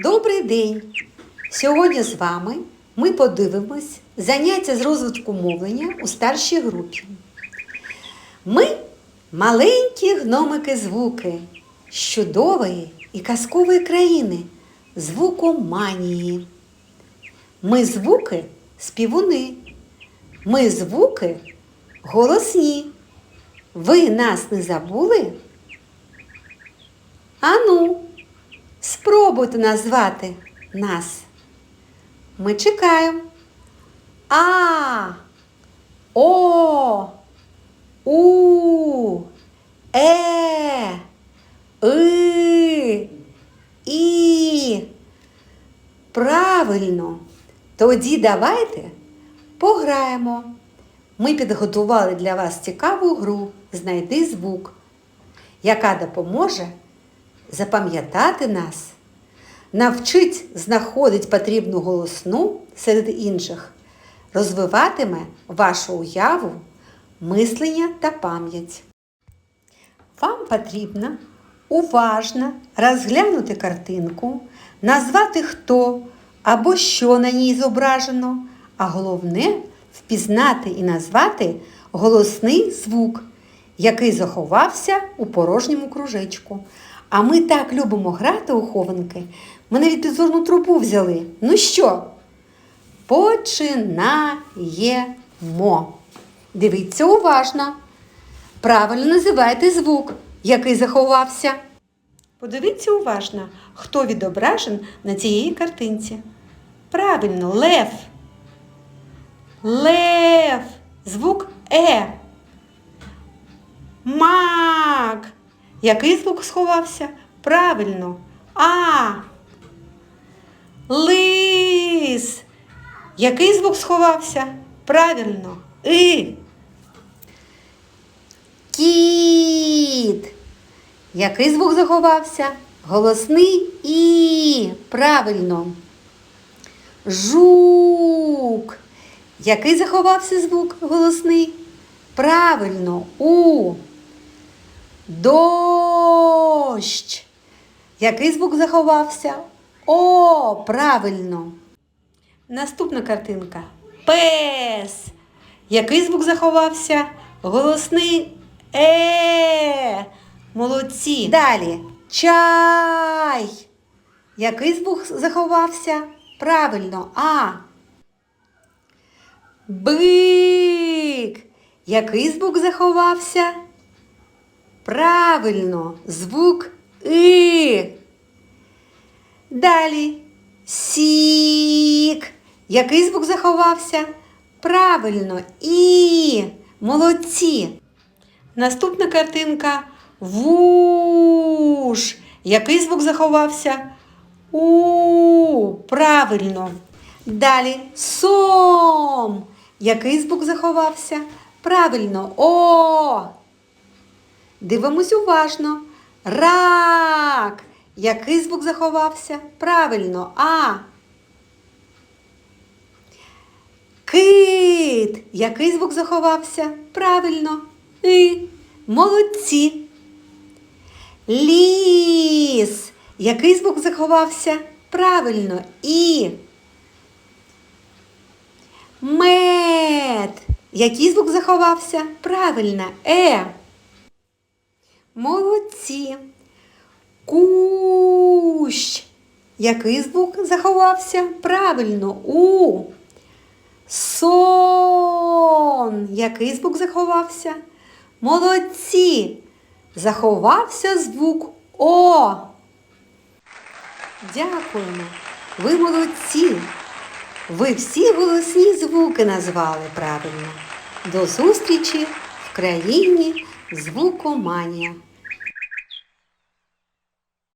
Добрий день! Сьогодні з вами ми подивимось заняття з розвитку мовлення у старшій групі. Ми маленькі гномики звуки з чудової і казкової країни звукоманії. Ми звуки співуни. Ми звуки голосні. Ви нас не забули? Ану, спробуйте назвати нас. Ми чекаємо. А, О, У, Е, И, І. Правильно. Тоді давайте пограємо. Ми підготували для вас цікаву гру Знайди звук, яка допоможе запам'ятати нас, навчить знаходить потрібну голосну серед інших, розвиватиме вашу уяву, мислення та пам'ять. Вам потрібно уважно розглянути картинку, назвати хто або що на ній зображено, а головне впізнати і назвати голосний звук, який заховався у порожньому кружечку. А ми так любимо грати у хованки. Ми навіть підзорну трубу взяли. Ну що? Починаємо. Дивіться уважно. Правильно називайте звук, який заховався. Подивіться уважно, хто відображен на цій картинці. Правильно, лев. Лев. Звук Е. Мак. Який звук сховався? Правильно. А. Лис. Який звук сховався? Правильно. И. Кіт. Який звук заховався? Голосний І. Правильно. Жук. Який заховався звук голосний? Правильно. У. Дощ. Який звук заховався? О, правильно. Наступна картинка. Пес. Який звук заховався? Голосний Е. Молодці. Далі. Чай. Який звук заховався? Правильно. А. Бик. Який звук заховався? Правильно, звук И. Далі. Сік. Який звук заховався? Правильно, І. Молодці. Наступна картинка вуш. Який звук заховався? У. Правильно. Далі сом. Який звук заховався? Правильно. О. Дивимось уважно. Рак. Який звук заховався? Правильно. А. Кит. Який звук заховався? Правильно. И. Молодці. Ліс. Який звук заховався? Правильно. І. Мед. Який звук заховався? Правильно. Е. Молодці. Кущ. Який звук заховався? Правильно. У. Сон. Який звук заховався? Молодці. Заховався звук О. Дякуємо. Ви молодці. Ви всі голосні звуки назвали правильно. До зустрічі в країні звукоманія.